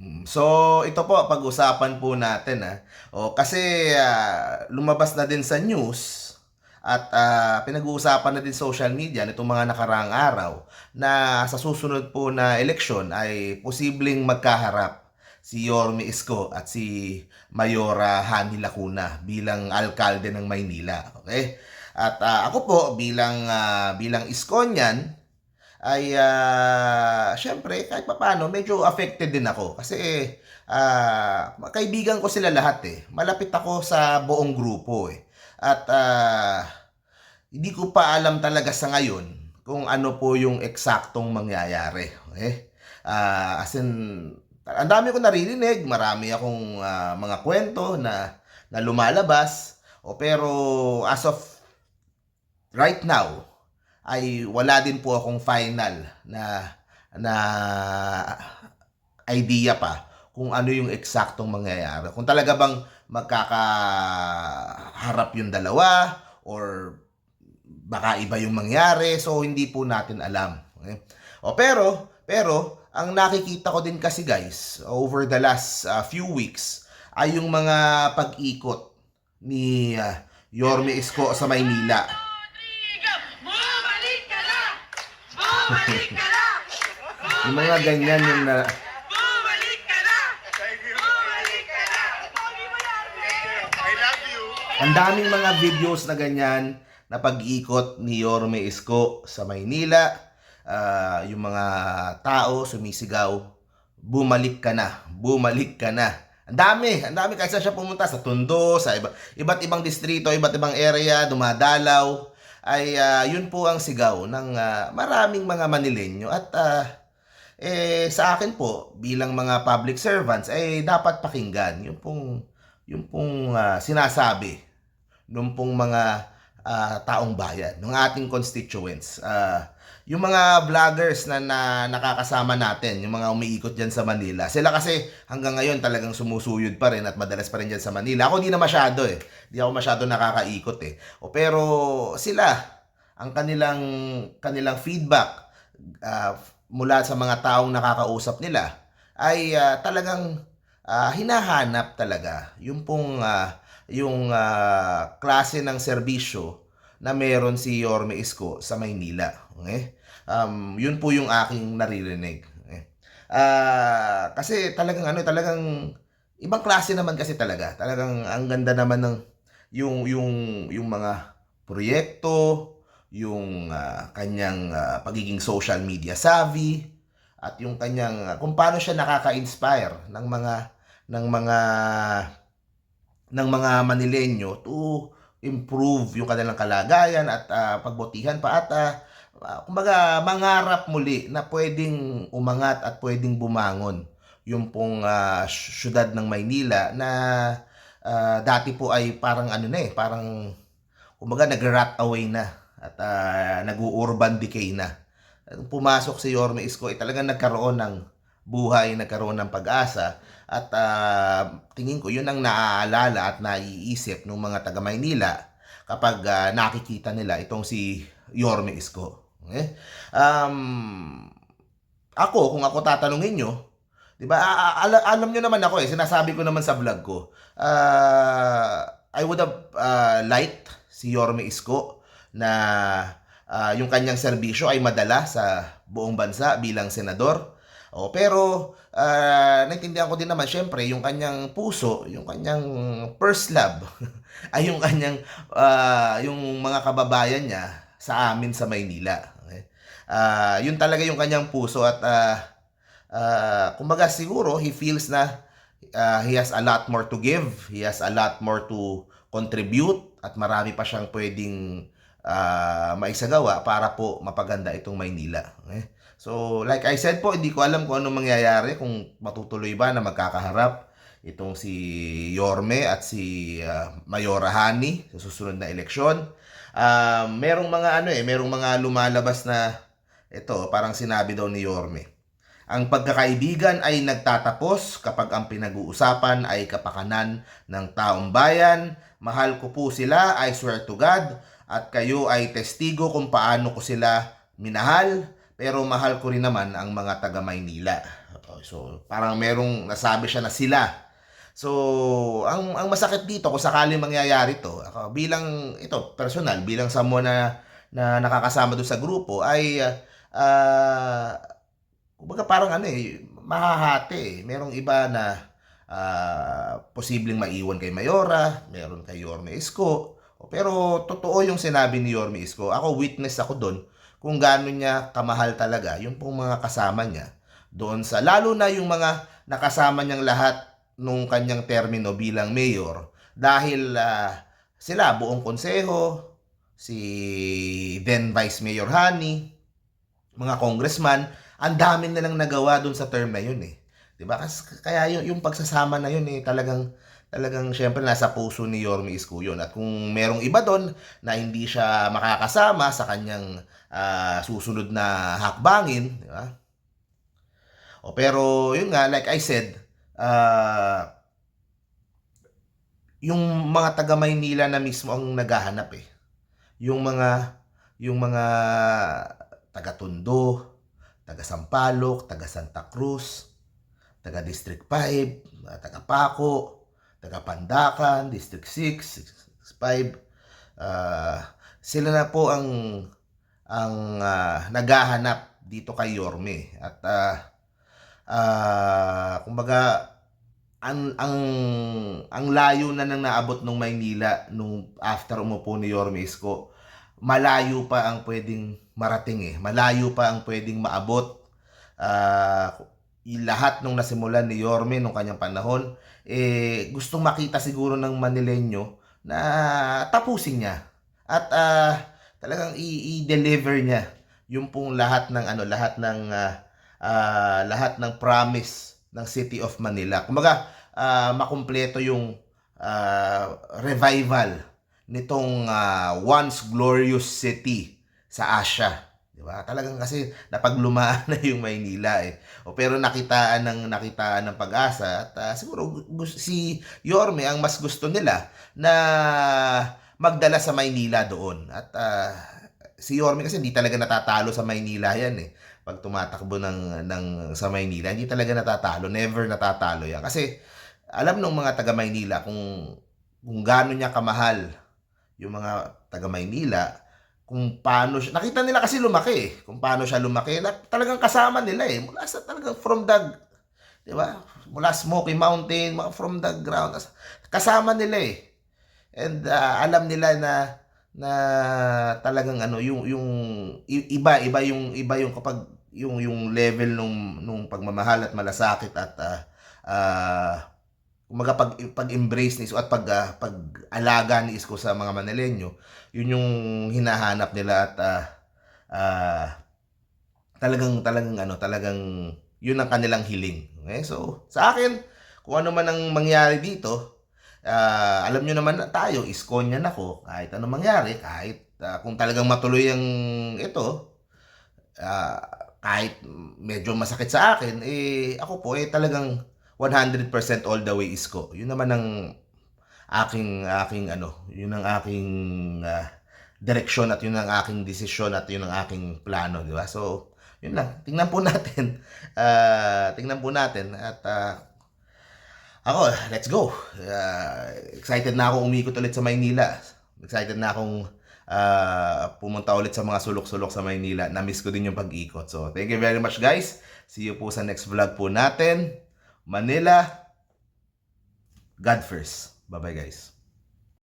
Mm, So, ito po, pag-usapan po natin. Ah. O, kasi ah, lumabas na din sa news at ah, pinag-uusapan na din social media nitong mga nakaraang araw na sa susunod po na eleksyon ay posibleng magkaharap si Yorme Isko at si Mayora Hani Lacuna bilang alkalde ng Maynila. Okay? At ah, ako po bilang ah, bilang Iskonian ay ah, syempre kahit papaano medyo affected din ako kasi ah, kaibigan ko sila lahat eh. Malapit ako sa buong grupo eh. At ah, hindi ko pa alam talaga sa ngayon kung ano po yung eksaktong mangyayari. Okay? Ah, as in, ang dami ko naririnig, marami akong ah, mga kwento na, na lumalabas. O pero as of right now, ay wala din po akong final na na idea pa kung ano yung eksaktong mangyayari. Kung talaga bang magkakaharap yung dalawa or baka iba yung mangyari. So hindi po natin alam. Okay? O pero pero ang nakikita ko din kasi guys over the last uh, few weeks ay yung mga pag-ikot ni uh, Yorme Isko sa Maynila. Rodrigo, bumalik ka na! Bumalik ka na! Yung mga ganyan yung na, Bumalik ka na! Bumalik ka na! I love you. Ang daming mga videos na ganyan na pag-ikot ni Yorme Isko sa Maynila. Ah, yung mga tao sumisigaw, bumalik ka na, bumalik ka na. Ang dami, ang dami kasi siya pumunta sa Tondo, sa iba, iba't ibang distrito, iba't ibang area, dumadalaw. Ay ah, yun po ang sigaw ng ah, maraming mga Manilenyo at ah, eh sa akin po bilang mga public servants ay dapat pakinggan. Yung pong yung pong ah, sinasabi nung pong mga ah, taong bayan, ng ating constituents. Ah, yung mga vloggers na, na nakakasama natin, yung mga umiikot dyan sa Manila, sila kasi hanggang ngayon talagang sumusuyod pa rin at madalas pa rin dyan sa Manila. Ako di na masyado eh. Di ako masyado nakakaikot eh. O, pero sila, ang kanilang, kanilang feedback ah, mula sa mga taong nakakausap nila ay ah, talagang ah, hinahanap talaga yung pong ah, yung ah, klase ng serbisyo na meron si Yorme Isko sa Maynila. Okay? Um, yun po yung aking naririnig. Okay? Ah, kasi talagang ano, talagang ibang klase naman kasi talaga. Talagang ang ganda naman ng yung yung yung mga proyekto, yung ah, kanyang ah, pagiging social media savvy at yung kanyang ah, kung paano siya nakaka-inspire ng mga ng mga ng mga Manilenyo to improve yung kanilang kalagayan at ah, pagbutihan pa at ah, ah, kumbaga mangarap muli na pwedeng umangat at pwedeng bumangon yung pong sy- syudad ng Maynila na ah, dati po ay parang ano na eh parang kumbaga nag-rat away na at ah, nag-urban decay na. Pumasok si Yorme Isko ay talagang nagkaroon ng buhay, nagkaroon ng pag-asa at ah, tingin ko yun ang naaalala at naiisip ng mga taga Maynila kapag ah, nakikita nila itong si Yorme Isko. Okay? Um, ako, kung ako tatanungin nyo, di ba, a- a- ala- alam nyo naman ako eh, sinasabi ko naman sa vlog ko, ah, I would have ah, liked si Yorme Isko na ah, yung kanyang serbisyo ay madala sa buong bansa bilang senador. O, pero ah, naintindihan ko din naman syempre yung kanyang puso, yung kanyang first love ay yung kanyang ah, yung mga kababayan niya sa amin sa Maynila. Okay? Ah, yun talaga yung kanyang puso at ah, ah, kumbaga siguro he feels na ah, he has a lot more to give, he has a lot more to contribute at marami pa siyang pwedeng ah, maisagawa para po mapaganda itong Maynila. Okay? So, like I said po, hindi ko alam kung ano mangyayari, kung matutuloy ba na magkakaharap itong si Yorme at si ah, Mayora Hani sa susunod na eleksyon. Ah, merong mga ano eh, merong mga lumalabas na ito, parang sinabi daw ni Yorme. Ang pagkakaibigan ay nagtatapos kapag ang pinag-uusapan ay kapakanan ng taong bayan. Mahal ko po sila, I swear to God. At kayo ay testigo kung paano ko sila minahal. Pero mahal ko rin naman ang mga taga Maynila. So, parang merong nasabi siya na sila. So, ang ang masakit dito kung sakaling mangyayari to, ako bilang ito personal, bilang someone na na nakakasama doon sa grupo ay ah, kumbaga parang ano eh, mahahati eh. Merong iba na ah, posibleng maiwan kay Mayora, meron kay Yorme Isko. Pero totoo yung sinabi ni Yorme Isko. Ako witness ako doon kung gaano niya kamahal talaga yung pong mga kasama niya. Doon sa lalo na yung mga nakasama niyang lahat nung kanyang termino bilang mayor dahil ah, sila buong konseho si then Vice Mayor Hani mga congressman ang dami nilang nagawa doon sa term na yun eh. 'di ba? Kaya yung, yung pagsasama na yun eh talagang talagang syempre nasa puso ni Yorme Isko yun at kung merong iba doon na hindi siya makakasama sa kanyang ah, susunod na hakbangin di ba o pero yun nga like I said ah yung mga taga Maynila na mismo ang naghahanap eh. Yung mga yung mga taga Tondo, taga Sampaloc, taga Santa Cruz, taga District 5, mga taga Paco, taga Pandacan, District 6, 5. ah sila na po ang ang ah, naghahanap dito kay Yorme. At ah ah, kumbaga ang ang ang layo na nang naabot nung Maynila nung after umupo ni Yorme Isko malayo pa ang pwedeng marating eh. Malayo pa ang pwedeng maabot. I- lahat nung nasimulan ni Yorme nung kanyang panahon eh gustong makita siguro ng Manileño na tapusin niya at ah, talagang i-deliver niya yung pong lahat ng ano lahat ng ah, ah, lahat ng promise ng City of Manila. Kumbaga, ah, makumpleto yung ah, revival nitong ah, once glorious city sa Asia. Di ba? Talagang kasi napaglumaan na yung Maynila eh. O, pero nakitaan ng nakitaan ng pag-asa at ah, siguro gu- gu- si Yorme ang mas gusto nila na magdala sa Maynila doon. At ah, si Yorme kasi hindi talaga natatalo sa Maynila yan eh pag tumatakbo ng ng sa Maynila, hindi talaga natatalo, never natatalo yan. Kasi alam ng mga taga Maynila kung kung gaano niya kamahal yung mga taga Maynila, kung paano siya, nakita nila kasi lumaki eh, kung paano siya lumaki, na, talagang kasama nila eh, mula sa talagang from the, di ba, mula Smoky Mountain, mga from the ground, kas- kasama nila eh. And ah, alam nila na na talagang ano yung yung iba iba yung iba yung kapag yung yung level nung nung pagmamahal at malasakit at ah ah, kumaga pag pag-embrace ni Isko at pag ah, pag-alaga ni Isko sa mga Manileño yun yung hinahanap nila at ah, ah, talagang talagang ano talagang yun ang kanilang hiling. Okay? So sa akin kung ano man ang mangyari dito Ah, alam nyo naman na tayo, iskonyan ako, kahit anong mangyari, kahit ah, kung talagang matuloy ang ito, ah, kahit medyo masakit sa akin, eh, ako po, eh, talagang 100% all the way isko. Yun naman ang aking, aking, ano, yun ang aking ah, direksyon at yun ang aking desisyon at yun ang aking plano, di ba? So, yun lang. Tingnan po natin. Ah, tingnan po natin at ah, ako, let's go. Uh, excited na ako umikot ulit sa Maynila. Excited na akong uh, pumunta ulit sa mga sulok-sulok sa Maynila. Na-miss ko din yung pag-ikot. So, thank you very much guys. See you po sa next vlog po natin. Manila, God first. Bye-bye guys.